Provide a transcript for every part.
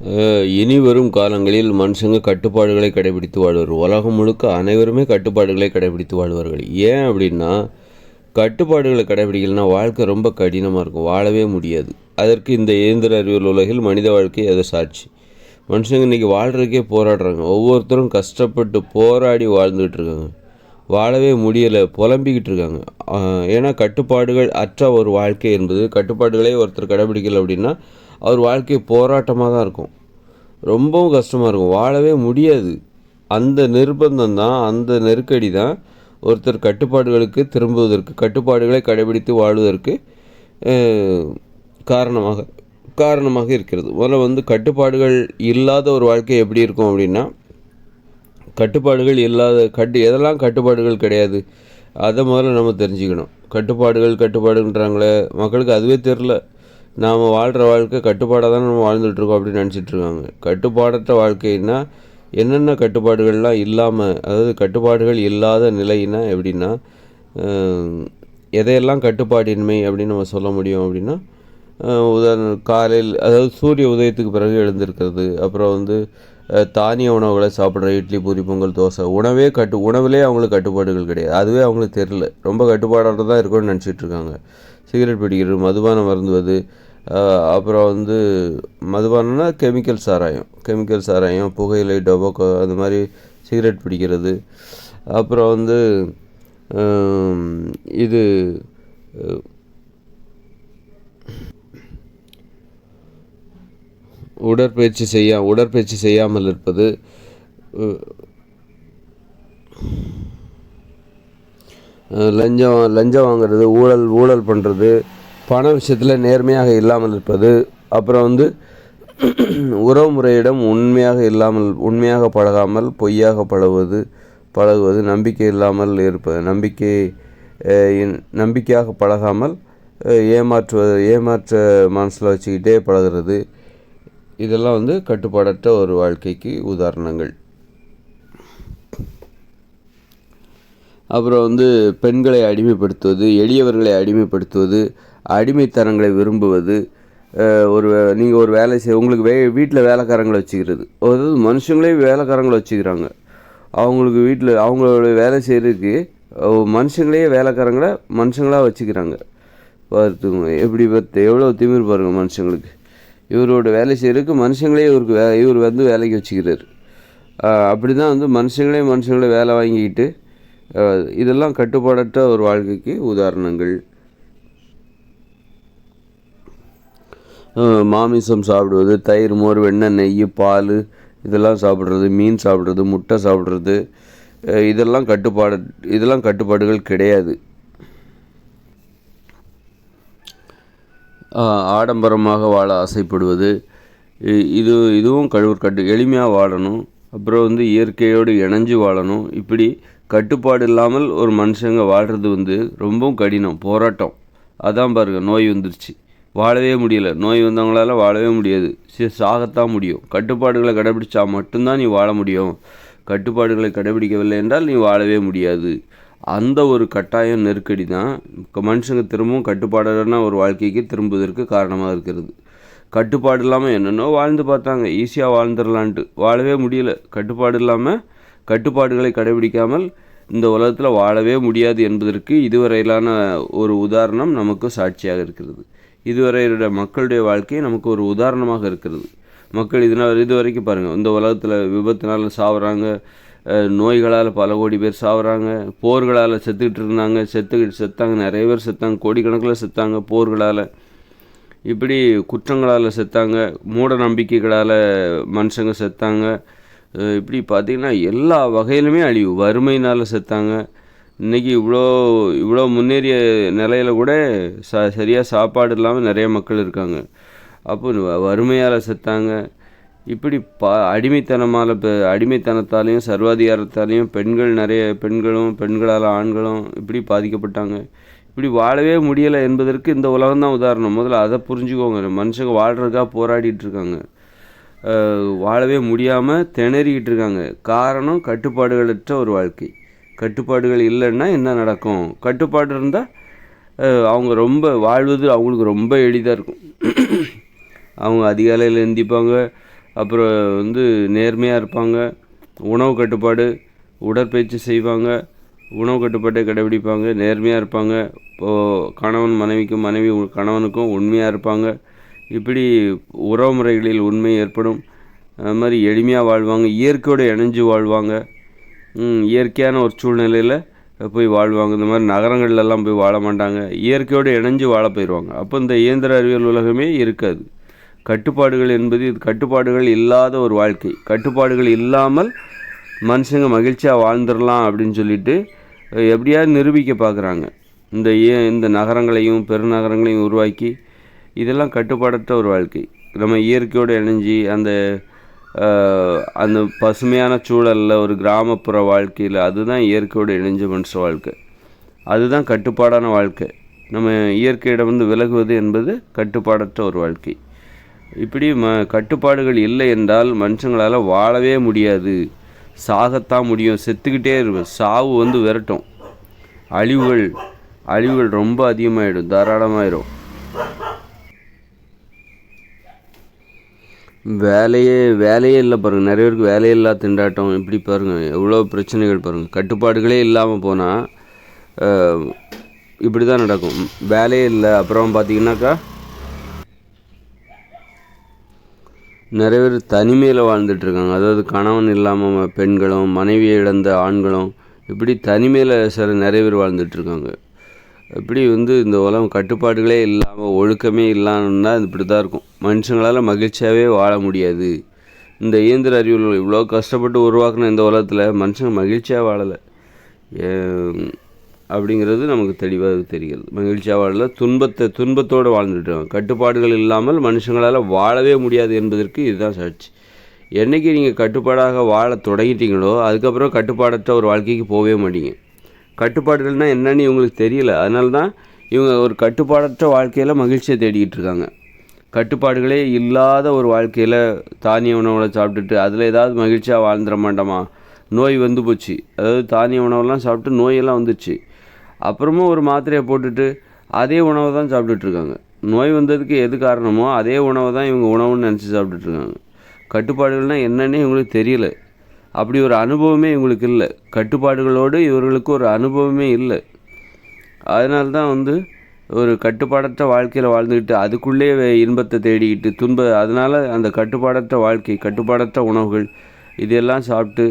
இனி வரும் காலங்களில் மனுஷங்க கட்டுப்பாடுகளை கடைபிடித்து வாழ்வர் உலகம் முழுக்க அனைவருமே கட்டுப்பாடுகளை கடைபிடித்து வாழ்வார்கள். ஏன் அப்படின்னா கட்டுப்பாடுகளை கடைபிடிக்கலனா வாழ்க்கை ரொம்ப கடினமாக இருக்கும். வாழவே முடியாது. அதற்கு இந்த இயந்திர அறிவியல் உலகில் மனித வாழ்க்கை அது சாட்சி. மனுஷங்க இன்றைக்கி வாழ்கிறதுக்கே போராடுறாங்க. ஒவ்வொருத்தரும் கஷ்டப்பட்டு போராடி வாழ்ந்துக்கிட்டு இருக்காங்க வாழவே முடியலை புலம்பிக்கிட்டு இருக்காங்க ஏன்னா கட்டுப்பாடுகள் அற்ற ஒரு வாழ்க்கை என்பது கட்டுப்பாடுகளே ஒருத்தர் கடைபிடிக்கல அப்படின்னா அவர் வாழ்க்கை போராட்டமாக தான் இருக்கும். ரொம்பவும் கஷ்டமாக இருக்கும். வாழவே முடியாது. அந்த நிர்பந்தம் தான் அந்த நெருக்கடி தான் ஒருத்தர் கட்டுப்பாடுகளுக்கு திரும்புவதற்கு கட்டுப்பாடுகளை கடைபிடித்து வாழ்வதற்கு காரணமாக காரணமாக இருக்கிறது. முதல்ல வந்து கட்டுப்பாடுகள் இல்லாத ஒரு வாழ்க்கை எப்படி இருக்கும் அப்படின்னா கட்டுப்பாடுகள் இல்லாத கட்டு எதெல்லாம் கட்டுப்பாடுகள் கிடையாது அதை முதல்ல நம்ம தெரிஞ்சுக்கணும். கட்டுப்பாடுகள் கட்டுப்பாடுன்றாங்களே மக்களுக்கு அதுவே தெரில நாம் வாழ்கிற வாழ்க்கை கட்டுப்பாடாக தான் நம்ம வாழ்ந்துட்டுருக்கோம் அப்படின்னு நினச்சிட்ருக்காங்க. கட்டுப்பாடற்ற வாழ்க்கைன்னா என்னென்ன கட்டுப்பாடுகள்லாம் இல்லாமல் அதாவது கட்டுப்பாடுகள் இல்லாத நிலைன்னா எப்படின்னா எதையெல்லாம் கட்டுப்பாடின்மை அப்படின்னு நம்ம சொல்ல முடியும் அப்படின்னா உதாரணம் காலையில் அதாவது சூரிய உதயத்துக்கு பிறகு எழுந்திருக்கிறது அப்புறம் வந்து தானிய உணவுகளை சாப்பிட்ற இட்லி பூரி பொங்கல் தோசை உணவே கட்டு உணவுலே அவங்களுக்கு கட்டுப்பாடுகள் கிடையாது. அதுவே அவங்களுக்கு தெரில ரொம்ப கட்டுப்பாடாக தான் இருக்கும்னு நினச்சிட்ருக்காங்க. சிகரெட் பிடிக்கிறது மதுபானம் மருந்துவது அப்புறம் வந்து மதுபானம்னா கெமிக்கல் சாராயம். கெமிக்கல் சாராயம் புகையிலை டொபக்கோ அது மாதிரி சிகரெட் பிடிக்கிறது. அப்புறம் வந்து இது உடற்பயிற்சி செய்ய உடற்பயிற்சி செய்யாமல் இருப்பது லஞ்சம் லஞ்சம் வாங்குறது ஊழல் ஊழல் பண்ணுறது பண விஷயத்தில் நேர்மையாக இல்லாமல் இருப்பது அப்புறம் வந்து உறவு முறையிடம் உண்மையாக இல்லாமல் உண்மையாக பழகாமல் பொய்யாக பழகுவது பழகுவது நம்பிக்கை இல்லாமல் இருப்பது. நம்பிக்கை நம்பிக்கையாக பழகாமல் ஏமாற்றுவது ஏமாற்ற மனசில் வச்சுக்கிட்டே பழகிறது. இதெல்லாம் வந்து கட்டுப்பாடற்ற ஒரு வாழ்க்கைக்கு உதாரணங்கள். அப்புறம் வந்து பெண்களை அடிமைப்படுத்துவது எளியவர்களை அடிமைப்படுத்துவது அடிமைத்தனங்களை விரும்புவது ஒரு நீங்கள் ஒரு வேலை செய் உங்களுக்கு வே வீட்டில் வேலைக்காரங்களை வச்சுக்கிறது. அதாவது மனுஷங்களே வேலைக்காரங்களை வச்சுக்கிறாங்க. அவங்களுக்கு வீட்டில் அவங்களோட வேலை செய்கிறதுக்கு மனுஷங்களே வேலைக்காரங்களை மனுஷங்களாக வச்சுக்கிறாங்க. பார்த்துங்க எப்படி பார்த்து எவ்வளோ திமிர் பாருங்கள் மனுஷங்களுக்கு. இவரோட வேலை செய்கிறதுக்கு மனுஷங்களே இவருக்கு வே இவர் வந்து வேலைக்கு வச்சுக்கிறார். அப்படி தான் வந்து மனுஷங்களே மனுஷங்களே வேலை வாங்கிக்கிட்டு இதெல்லாம் கட்டுப்பாடற்ற ஒரு வாழ்க்கைக்கு உதாரணங்கள். மாமிசம் சாப்பிடுவது தயிர் மோர் வெண்ணெய் நெய் பால் இதெல்லாம் சாப்பிட்றது மீன் சாப்பிட்றது முட்டை சாப்பிட்றது இதெல்லாம் கட்டுப்பாடு இதெல்லாம் கட்டுப்பாடுகள் கிடையாது. ஆடம்பரமாக வாழ ஆசைப்படுவது இது இதுவும் கழுவர் கட்டு எளிமையாக வாழணும் அப்புறம் வந்து இயற்கையோடு இணைஞ்சு வாழணும். இப்படி கட்டுப்பாடு இல்லாமல் ஒரு மனுஷங்க வாழ்கிறது வந்து ரொம்பவும் கடினம் போராட்டம். அதான் பாருங்கள் நோய் வந்துருச்சு. வாழவே முடியல. நோய் வந்தவங்களால வாழவே முடியாது. சரி சாகத்தான் முடியும். கட்டுப்பாடுகளை கடைபிடிச்சா மட்டும்தான் நீ வாழ முடியும். கட்டுப்பாடுகளை கடைபிடிக்கவில்லை என்றால் நீ வாழவே முடியாது. அந்த ஒரு கட்டாயம் நெருக்கடி தான் மனுஷங்க திரும்பவும் கட்டுப்பாடான ஒரு வாழ்க்கைக்கு திரும்புவதற்கு காரணமாக இருக்கிறது. கட்டுப்பாடு இல்லாமல் என்னென்னோ வாழ்ந்து பார்த்தாங்க. ஈஸியாக வாழ்ந்துடலான்ட்டு. வாழவே முடியல. கட்டுப்பாடு இல்லாமல் கட்டுப்பாடுகளை கடைபிடிக்காமல் இந்த உலகத்தில் வாழவே முடியாது என்பதற்கு இதுவரையிலான ஒரு உதாரணம் நமக்கு சாட்சியாக இருக்கிறது. இதுவரையோட மக்களுடைய வாழ்க்கை நமக்கு ஒரு உதாரணமாக இருக்கிறது. மக்கள் இதனால் இது வரைக்கும் பாருங்கள் இந்த உலகத்தில் விபத்தினால் சாவுறாங்க நோய்களால் பல கோடி பேர் சாவுறாங்க போர்களால் செத்துக்கிட்டு இருந்தாங்க செத்து செத்தாங்க நிறைய பேர் செத்தாங்க கோடிக்கணக்கில் செத்தாங்க போர்களால். இப்படி குற்றங்களால் செத்தாங்க மூட நம்பிக்கைகளால் மனுஷங்க செத்தாங்க. இப்படி பார்த்திங்கன்னா எல்லா வகையிலுமே அழிவு வறுமையினால் செத்தாங்க. இன்றைக்கி இவ்வளோ இவ்வளோ முன்னேறிய நிலையில் கூட ச சரியாக சாப்பாடு இல்லாமல் நிறைய மக்கள் இருக்காங்க. அப்போ வறுமையால் செத்தாங்க. இப்படி ப அடிமைத்தனமால் இப்போ அடிமைத்தனத்தாலையும் சர்வாதிகாரத்தாலையும் பெண்கள் நிறைய பெண்களும் பெண்களால் ஆண்களும் இப்படி பாதிக்கப்பட்டாங்க. இப்படி வாழவே முடியலை என்பதற்கு இந்த உலகம் தான் உதாரணம். முதல்ல அதை புரிஞ்சுக்கோங்க. மனுஷங்க வாழ்கிறதுக்காக போராடிட்டு இருக்காங்க. வாழவே முடியாமல் திணறிக்கிட்டு இருக்காங்க. காரணம் கட்டுப்பாடுகளற்ற ஒரு வாழ்க்கை. கட்டுப்பாடுகள் இல்லைன்னா என்ன நடக்கும்? கட்டுப்பாடு இருந்தால் அவங்க ரொம்ப வாழ்வது அவங்களுக்கு ரொம்ப எளிதாக இருக்கும். அவங்க அதிகாலையில் எந்திப்பாங்க அப்புறம் வந்து நேர்மையாக இருப்பாங்க உணவு கட்டுப்பாடு உடற்பயிற்சி செய்வாங்க உணவு கட்டுப்பாட்டை கடைபிடிப்பாங்க நேர்மையாக இருப்பாங்க இப்போது கணவன் மனைவிக்கும் மனைவி கணவனுக்கும் உண்மையாக இருப்பாங்க. இப்படி உறவு முறைகளில் உண்மை ஏற்படும். அது மாதிரி எளிமையாக வாழ்வாங்க இயற்கையோடு இணைஞ்சு வாழ்வாங்க. இயற்கையான ஒரு சூழ்நிலையில் போய் வாழ்வாங்க. இந்த மாதிரி நகரங்கள்லாம் போய் வாழ மாட்டாங்க. இயற்கையோடு இணைஞ்சு வாழ போயிடுவாங்க. அப்போ இந்த இயந்திர அறிவியல் உலகமே இருக்காது. கட்டுப்பாடுகள் என்பது இது கட்டுப்பாடுகள் இல்லாத ஒரு வாழ்க்கை. கட்டுப்பாடுகள் இல்லாமல் மனுஷங்க மகிழ்ச்சியாக வாழ்ந்துடலாம் அப்படின்னு சொல்லிட்டு எப்படியாவது நிரூபிக்க பார்க்குறாங்க. இந்த ஏ இந்த நகரங்களையும் பெருநகரங்களையும் உருவாக்கி இதெல்லாம் கட்டுப்பாடற்ற ஒரு வாழ்க்கை. நம்ம இயற்கையோடு இணைஞ்சி அந்த அந்த பசுமையான சூழலில் ஒரு கிராமப்புற வாழ்க்கையில் அதுதான் இயற்கையோடு இணைஞ்ச மனுஷ வாழ்க்கை. அதுதான் கட்டுப்பாடான வாழ்க்கை. நம்ம இயற்கையிடம் வந்து விலகுவது என்பது கட்டுப்பாடற்ற ஒரு வாழ்க்கை. இப்படி ம கட்டுப்பாடுகள் இல்லை என்றால் மனுஷங்களால் வாழவே முடியாது. சாகத்தான் முடியும். செத்துக்கிட்டே இருக்கும் சாவு வந்து விரட்டும். அழிவுகள் அழிவுகள் ரொம்ப அதிகமாகிடும் தாராளமாயிடும் வேலையே வேலையே இல்லை பாருங்கள் நிறைய பேருக்கு வேலையே இல்லா திண்டாட்டம். இப்படி பாருங்கள் எவ்வளோ பிரச்சனைகள் பாருங்கள் கட்டுப்பாடுகளே இல்லாமல் போனால் இப்படி தான் நடக்கும். வேலையே இல்லை. அப்புறம் பார்த்தீங்கன்னாக்கா நிறைய பேர் தனிமையில் வாழ்ந்துட்டுருக்காங்க அதாவது கணவன் இல்லாமல் பெண்களும் மனைவியை இழந்த ஆண்களும் இப்படி தனிமையில் சில நிறைய பேர் வாழ்ந்துட்டுருக்காங்க இப்படி வந்து இந்த உலகம் கட்டுப்பாடுகளே இல்லாமல் ஒழுக்கமே இல்லாமன்னா இப்படி தான் இருக்கும். மனுஷங்களால் மகிழ்ச்சியாகவே வாழ முடியாது. இந்த இயந்திர அறிவியல் இவ்வளோ கஷ்டப்பட்டு உருவாக்குன இந்த உலகத்தில் மனுஷங்க மகிழ்ச்சியாக வாழலை. அப்படிங்கிறது நமக்கு தெளிவாக தெரிகிறது. மகிழ்ச்சியாக வாழல. துன்பத்தை துன்பத்தோடு வாழ்ந்துட்டு கட்டுப்பாடுகள் இல்லாமல் மனுஷங்களால் வாழவே முடியாது என்பதற்கு இதுதான் சாட்சி. என்றைக்கு நீங்கள் கட்டுப்பாடாக வாழ தொடங்கிட்டீங்களோ அதுக்கப்புறம் கட்டுப்பாடற்ற ஒரு வாழ்க்கைக்கு போகவே மாட்டீங்க. கட்டுப்பாடுகள்னால் என்னன்னு இவங்களுக்கு தெரியல. அதனால தான் இவங்க ஒரு கட்டுப்பாடற்ற வாழ்க்கையில் மகிழ்ச்சியை தேடிக்கிட்டு இருக்காங்க. கட்டுப்பாடுகளே இல்லாத ஒரு வாழ்க்கையில் தானிய உணவுகளை சாப்பிட்டுட்டு அதில் ஏதாவது மகிழ்ச்சியாக வாழ்ந்துட மாட்டோமா? நோய் வந்து போச்சு. அதாவது தானிய உணவெல்லாம் சாப்பிட்டு நோயெல்லாம் வந்துச்சு. அப்புறமும் ஒரு மாத்திரையை போட்டுட்டு அதே உணவை தான் சாப்பிட்டுட்ருக்காங்க நோய் வந்ததுக்கு எது காரணமோ அதே உணவை தான் இவங்க உணவுன்னு நினச்சி சாப்பிட்டுட்ருக்காங்க கட்டுப்பாடுகள்னால் என்னன்னே இவங்களுக்கு தெரியல. அப்படி ஒரு அனுபவமே இவங்களுக்கு இல்லை. கட்டுப்பாடுகளோடு இவர்களுக்கு ஒரு அனுபவமே இல்லை. அதனால தான் வந்து ஒரு கட்டுப்பாடற்ற வாழ்க்கையில் வாழ்ந்துக்கிட்டு அதுக்குள்ளே இன்பத்தை தேடிக்கிட்டு துன்ப அதனால் அந்த கட்டுப்பாடற்ற வாழ்க்கை கட்டுப்பாடற்ற உணவுகள் இதெல்லாம் சாப்பிட்டு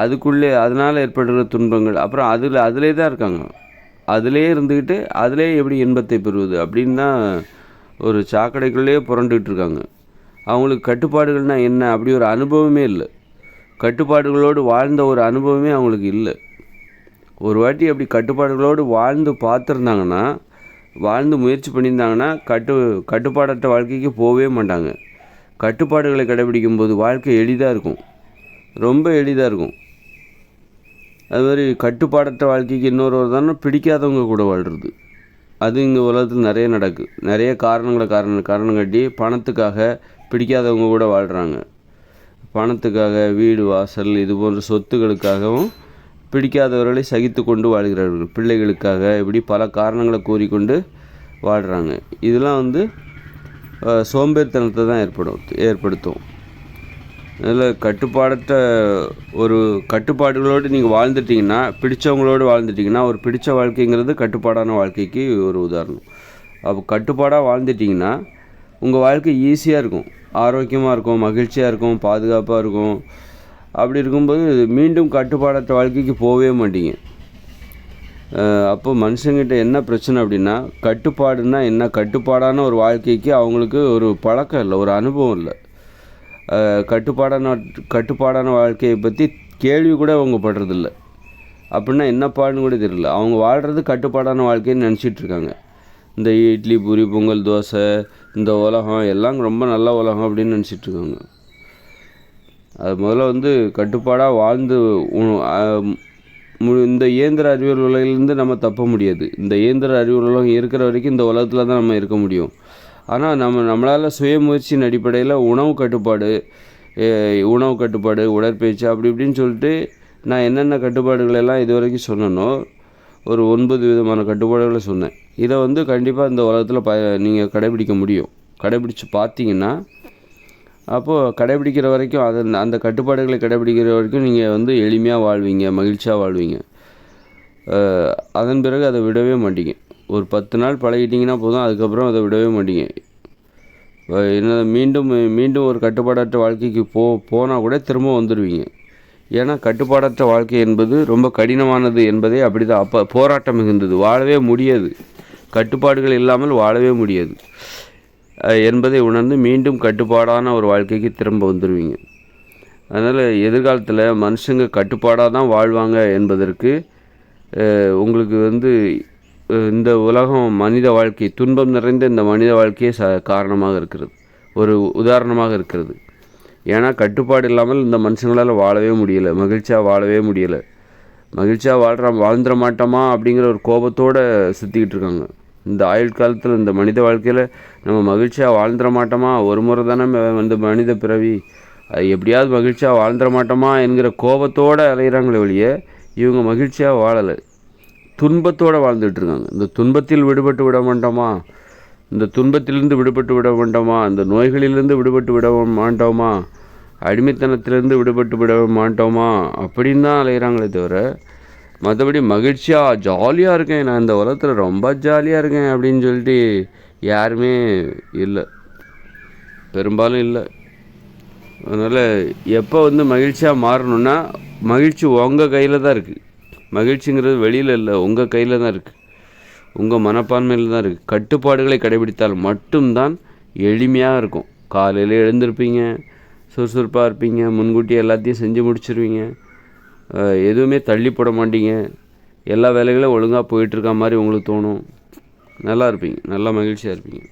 அதுக்குள்ளே அதனால் ஏற்படுகிற துன்பங்கள் அப்புறம் அதில் அதிலே தான் இருக்காங்க. அதிலே இருந்துக்கிட்டு அதிலே எப்படி இன்பத்தை பெறுவது அப்படின்னு தான் ஒரு சாக்கடைக்குள்ளேயே புரண்டுக்கிட்டு இருக்காங்க. அவங்களுக்கு கட்டுப்பாடுகள்னால் என்ன அப்படி ஒரு அனுபவமே இல்லை. கட்டுப்பாடுகளோடு வாழ்ந்த ஒரு அனுபவமே அவங்களுக்கு இல்லை. ஒரு வாட்டி அப்படி கட்டுப்பாடுகளோடு வாழ்ந்து பார்த்துருந்தாங்கன்னா வாழ்ந்து முயற்சி பண்ணியிருந்தாங்கன்னா கட்டு கட்டுப்பாடற்ற வாழ்க்கைக்கு போகவே மாட்டாங்க. கட்டுப்பாடுகளை கடைபிடிக்கும் போது வாழ்க்கை எளிதாக இருக்கும். ரொம்ப எளிதாக இருக்கும். அது மாதிரி கட்டுப்பாடற்ற வாழ்க்கைக்கு இன்னொரு தானே பிடிக்காதவங்க கூட வாழ்கிறது அது இங்கே உலகத்தில் நிறைய நடக்குது நிறைய காரணங்களை காரணம் காரணம் காட்டி பணத்துக்காக பிடிக்காதவங்க கூட வாழ்கிறாங்க பணத்துக்காக வீடு வாசல் இது போன்ற சொத்துக்களுக்காகவும் பிடிக்காதவர்களை சகித்து கொண்டு வாழ்கிறார்கள். பிள்ளைகளுக்காக இப்படி பல காரணங்களை கூறிக்கொண்டு வாழ்கிறாங்க இதெல்லாம் வந்து சோம்பேறித்தனத்தை தான் ஏற்படும் ஏற்படுத்தும். அதில் கட்டுப்பாடற்ற ஒரு கட்டுப்பாடுகளோடு நீங்கள் வாழ்ந்துட்டிங்கன்னா பிடித்தவங்களோடு வாழ்ந்துட்டிங்கன்னா ஒரு பிடித்த வாழ்க்கைங்கிறது கட்டுப்பாடான வாழ்க்கைக்கு ஒரு உதாரணம். அப்போ கட்டுப்பாடாக வாழ்ந்துட்டிங்கன்னா உங்கள் வாழ்க்கை ஈஸியாக இருக்கும். ஆரோக்கியமாக இருக்கும் மகிழ்ச்சியாக இருக்கும் பாதுகாப்பாக இருக்கும். அப்படி இருக்கும்போது மீண்டும் கட்டுப்பாடற்ற வாழ்க்கைக்கு போகவே மாட்டீங்க. அப்போ மனுஷங்கிட்ட என்ன பிரச்சனை அப்படின்னா கட்டுப்பாடுன்னா என்ன? கட்டுப்பாடான ஒரு வாழ்க்கைக்கு அவங்களுக்கு ஒரு பழக்கம் இல்லை ஒரு அனுபவம் இல்லை. கட்டுப்பாடான கட்டுப்பாடான வாழ்க்கையை பற்றி கேள்வி கூட அவங்க படுறதில்ல. அப்படின்னா என்னப்பான்னு கூட தெரியல. அவங்க வாழ்கிறது கட்டுப்பாடான வாழ்க்கைன்னு நினச்சிட்ருக்காங்க இந்த இட்லி பூரி பொங்கல் தோசை இந்த உலகம் எல்லாம் ரொம்ப நல்ல உலகம் அப்படின்னு நினச்சிட்ருக்காங்க அது முதல்ல வந்து கட்டுப்பாடாக வாழ்ந்து இந்த இயந்திர அறிவியல் உலகிலேருந்து நம்ம தப்ப முடியாது. இந்த இயந்திர அறிவியல் உலகம் இருக்கிற வரைக்கும் இந்த உலகத்தில் தான் நம்ம இருக்க முடியும். ஆனால் நம்ம நம்மளால் சுயமுயற்சியின் அடிப்படையில் உணவு கட்டுப்பாடு உணவு கட்டுப்பாடு உடற்பயிற்சி அப்படி இப்படின்னு சொல்லிட்டு நான் என்னென்ன கட்டுப்பாடுகளெல்லாம் இது வரைக்கும் சொன்னனோ ஒரு ஒன்பது விதமான கட்டுப்பாடுகளை சொன்னேன். இதை வந்து கண்டிப்பாக இந்த உலகத்தில் ப நீங்கள் கடைபிடிக்க முடியும். கடைபிடிச்சு பார்த்தீங்கன்னா அப்போது கடைபிடிக்கிற வரைக்கும் அது அந்த கட்டுப்பாடுகளை கடைபிடிக்கிற வரைக்கும் நீங்கள் வந்து எளிமையாக வாழ்வீங்க மகிழ்ச்சியாக வாழ்வீங்க. அதன் பிறகு அதை விடவே மாட்டீங்க. ஒரு பத்து நாள் பழகிட்டீங்கன்னா போதும் அதுக்கப்புறம் அதை விடவே மாட்டீங்க. என்ன மீண்டும் மீண்டும் ஒரு கட்டுப்பாடற்ற வாழ்க்கைக்கு போ போனால் கூட திரும்ப வந்துடுவீங்க ஏன்னா கட்டுப்பாடற்ற வாழ்க்கை என்பது ரொம்ப கடினமானது என்பதே அப்படி தான் அப்போ போராட்டம் மிகுந்தது. வாழவே முடியாது. கட்டுப்பாடுகள் இல்லாமல் வாழவே முடியாது. என்பதை உணர்ந்து மீண்டும் கட்டுப்பாடான ஒரு வாழ்க்கைக்கு திரும்ப வந்துடுவீங்க அதனால் எதிர்காலத்தில் மனுஷங்க கட்டுப்பாடாக தான் வாழ்வாங்க என்பதற்கு உங்களுக்கு வந்து இந்த உலகம் மனித வாழ்க்கை துன்பம் நிறைந்த இந்த மனித வாழ்க்கையே ச காரணமாக இருக்கிறது. ஒரு உதாரணமாக இருக்கிறது. ஏன்னா கட்டுப்பாடு இல்லாமல் இந்த மனுஷங்களால் வாழவே முடியலை. மகிழ்ச்சியாக வாழவே முடியலை. மகிழ்ச்சியாக வாழ்கிற வாழ்ந்துட மாட்டோமா அப்படிங்கிற ஒரு கோபத்தோடு சுற்றிக்கிட்டு இருக்காங்க. இந்த ஆயுள் காலத்தில் இந்த மனித வாழ்க்கையில் நம்ம மகிழ்ச்சியாக வாழ்ந்துட மாட்டோமா? ஒரு முறை தானே வந்து மனித பிறவி. அது எப்படியாவது மகிழ்ச்சியாக வாழ்ந்துட மாட்டோமா என்கிற கோபத்தோடு அலைகிறாங்களே ஒழிய இவங்க மகிழ்ச்சியாக வாழலை. துன்பத்தோடு வாழ்ந்துட்டு இருக்காங்க. இந்த துன்பத்தில் விடுபட்டு விட மாட்டோமா? இந்த துன்பத்திலிருந்து விடுபட்டு விட மாட்டோமா? இந்த நோய்களிலிருந்து விடுபட்டு விட மாட்டோமா? அடிமைத்தனத்திலிருந்து விடுபட்டு விட மாட்டோமா? அப்படின்னு தான் அலைகிறாங்களே தவிர மற்றபடி மகிழ்ச்சியாக ஜாலியாக இருக்கேன். நான் இந்த உலகத்தில் ரொம்ப ஜாலியாக இருக்கேன் அப்படின்னு சொல்லிட்டு யாருமே இல்லை. பெரும்பாலும் இல்லை. அதனால் எப்போ வந்து மகிழ்ச்சியாக மாறணும்னா மகிழ்ச்சி உங்கள் கையில் தான் இருக்குது மகிழ்ச்சிங்கிறது வெளியில் இல்லை உங்கள் கையில் தான் இருக்குது உங்கள் மனப்பான்மையில் தான் இருக்குது கட்டுப்பாடுகளை கடைபிடித்தால் மட்டும்தான் எளிமையாக இருக்கும். காலையில் எழுந்திருப்பீங்க சுறுசுறுப்பாக இருப்பீங்க முன்கூட்டி எல்லாத்தையும் செஞ்சு முடிச்சிருவீங்க. எதுவுமே தள்ளி போட மாட்டீங்க. எல்லா வேலைகளும் ஒழுங்காக போயிட்டுருக்க மாதிரி உங்களுக்கு தோணும். நல்லா இருப்பீங்க. நல்லா மகிழ்ச்சியாக இருப்பீங்க.